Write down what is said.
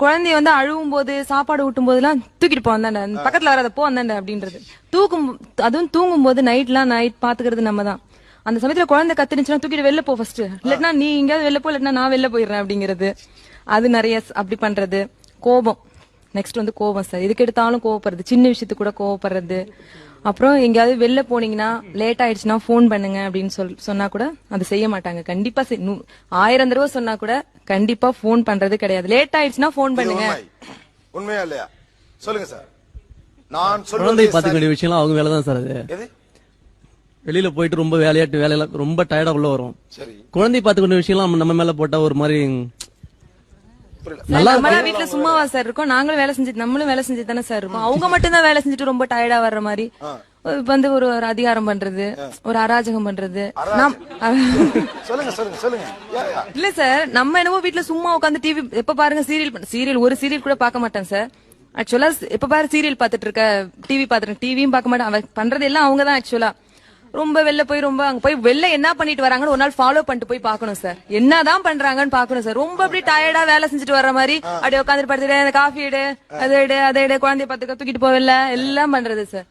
குழந்தைய வந்து அழுவும் போது சாப்பாடு ஊட்டும் போதெல்லாம் தூக்கிட்டு போ வந்தாண்ட பக்கத்துல வராத போ வந்தாண்ட அப்படின்றது. தூக்கும் அதுவும் தூங்கும் போது நைட்லாம் நைட் பாத்துக்கிறது நம்ம தான் அந்த சமயத்துல குழந்தை கத்துனுச்சுன்னா தூக்கிட்டு வெளில போ ஃபர்ஸ்ட் இல்லன்னா நீ எங்கேயாவது வெளில போ இல்லன்னா நான் வெளில போயிடுறேன் அப்படிங்கிறது. அது நிறைய அப்படி பண்றது. கோபம். நெக்ஸ்ட் வந்து கோபம் சார் எதுக்கு எடுத்தாலும் கோவப்படுறது. சின்ன விஷயத்துக்கு கூட கோவப்படுறது. அப்புறம் எங்கேயாவது வெளில போனீங்கன்னா லேட் ஆயிடுச்சுன்னா ஃபோன் பண்ணுங்க அப்படின்னு சொல் சொன்னா கூட அது செய்ய மாட்டாங்க. கண்டிப்பா செய்- நூ- ஆயிரம் தடவை சொன்னா கூட கண்டிப்பா ஃபோன் பண்றது கிடையாது. லேட் ஆயிடுச்சுன்னா ஃபோன் பண்ணுங்க. உண்மை. உண்மையா இல்லையா? சொல்லுங்க சார் நான் குழந்தை சொல்றது பாத்துக்க வேண்டிய விஷயம்லாம் அவங்க வேலை தான் சார் அது. எது? வெளியில போயிட்டு ரொம்ப வேலையாட்டு வேலையெல்லாம் ரொம்ப டயர்டா உள்ள வரும். சரி. குழந்தை பாத்துக்க வேண்டிய விஷயம்லாம் நம்ம- நம்ம மேல போட்டா ஒரு மாதிரி நம்மளாம் வீட்டுல சும்மாவா சார் இருக்கோம். நாங்களும் வேலை செஞ்சுட்டு நம்மளும் வேலை செஞ்சுட்டு தானே சார் இருக்கோம். அவங்க மட்டும் தான் வேலை செஞ்சுட்டு ரொம்ப டயர்டா வர்ற மாதிரி. இப்ப வந்து ஒரு ஒரு அதிகாரம் பண்றது ஒரு அராஜகம் பண்றது. இல்ல சார் நம்ம என்னவோ வீட்ல சும்மா உட்காந்து டிவி எப்ப பாருங்க சீரியல் சீரியல் ஒரு சீரியல் கூட பார்க்க மாட்டேன் சார். ஆக்சுவலா எப்ப பாரு சீரியல் பார்த்துட்டு இருக்க டிவி பாத்துட்டு டிவியும் பார்க்க மாட்டேன். அவ பண்றது எல்லாம் அவங்க தான் ஆக்சுவலா ரொம்ப வெளில போய் ரொம்ப அங்க போய் வெளில என்ன பண்ணிட்டு வராங்கன்னு ஒரு நாள் ஃபாலோ பண்ணிட்டு போய் பார்க்கணும் சார் என்னதான் பண்றாங்கன்னு பார்க்கணும் சார் ரொம்ப அப்படி டயர்டா வேலை செஞ்சுட்டு வர்ற மாதிரி அப்படியே உட்காந்துட்டு படுத்துட்டு காஃபி எடு அதை எடு அதை எடு குழந்தைய பார்த்துக்க தூக்கிட்டு போவில்ல எல்லாம் பண்றது சார்